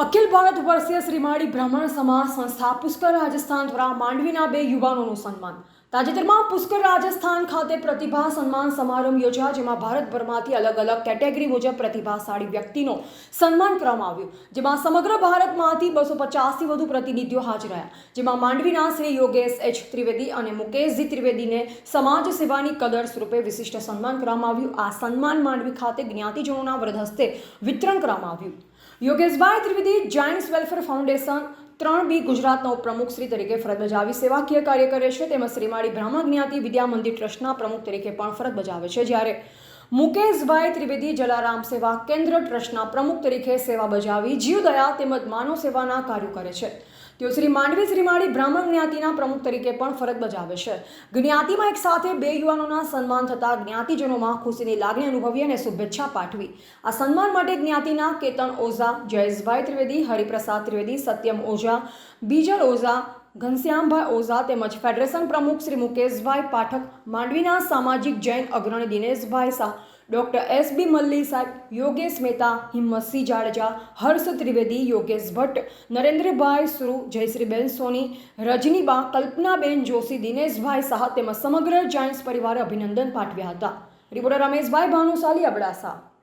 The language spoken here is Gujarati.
અખિલ ભારત વર્ષીય શ્રીમાળી બ્રાહ્મણ સમાજ સંસ્થા પુષ્કર રાજસ્થાન દ્વારા માંડવીના બે યુવાનોનું સન્માન. તાજેતરમાં પુષ્કર રાજસ્થાન ખાતે પ્રતિભા સન્માન સમારંભ યોજાયો, જેમાં ભારતભરમાંથી અલગ અલગ કેટેગરી મુજબ પ્રતિભાશાળી વ્યક્તિનો સન્માન કરવામાં આવ્યું. જેમાં સમગ્ર ભારતમાંથી બસો પચાસથી વધુ પ્રતિનિધિઓ હાજર રહ્યા. જેમાં માંડવીના શ્રી યોગેશ એચ ત્રિવેદી અને મુકેશજી ત્રિવેદીને સમાજ સેવાની કદર સ્વરૂપે વિશિષ્ટ સન્માન કરવામાં આવ્યું. આ સન્માન માંડવી ખાતે જ્ઞાતિજનોના વ્રત હસ્તે વિતરણ કરવામાં આવ્યું. Yogeshbhai Trivedi giants welfare foundation ત્રણ બી ગુજરાતના ઉપપ્રમુખ શ્રી તરીકે ફરજ બજાવી સેવાકીય કાર્ય કરે છે. તેમજ શ્રીમાળી બ્રાહ્મણ જ્ઞાતિ વિદ્યા મંદિર ટ્રસ્ટના પ્રમુખ તરીકે પણ ફરજ બજાવે છે. જ્યારે મુકેશભાઈ ત્રિવેદી જલારામ સેવા કેન્દ્ર ટ્રસ્ટના પ્રમુખ તરીકે સેવા બજાવી જીવદયા તેમજ માનવ સેવાના કાર્યો કરે છે. તેઓ શ્રી માંડવી શ્રીમાળી બ્રાહ્મણ જ્ઞાતિના પ્રમુખ તરીકે પણ ફરજ બજાવે છે. જ્ઞાતિમાં એક સાથે બે યુવાનોના સન્માન થતાં જ્ઞાતિજનોમાં ખુશીની લાગણી અનુભવી અને શુભેચ્છા પાઠવી. આ સન્માન માટે જ્ઞાતિના કેતન ઓઝા, જયેશભાઈ ત્રિવેદી, હરિપ્રસાદ ત્રિવેદી, સત્યમ ઓઝા, બીજલ ઓઝા ઘનશ્યામભાઈ ઓઝા તેમજ ફેડરેશન પ્રમુખ શ્રી મુકેશભાઈ પાઠક, માંડવીના સામાજિક જૈન અગ્રણી Dineshbhai Shah, doctor S B Malli સાહેબ, યોગેશ મહેતા, હિંમતસિંહ જાડેજા, હર્ષ ત્રિવેદી, યોગેશ ભટ્ટ, નરેન્દ્રભાઈ સુરુ, જયશ્રીબેન સોની, રજનીબા, કલ્પનાબેન જોશી, દિનેશભાઈ શાહ તેમજ સમગ્ર જાયન્ટ્સ પરિવારે અભિનંદન પાઠવ્યા હતા. રિપોર્ટર રમેશભાઈ ભાનુશાલી, અબડાસા.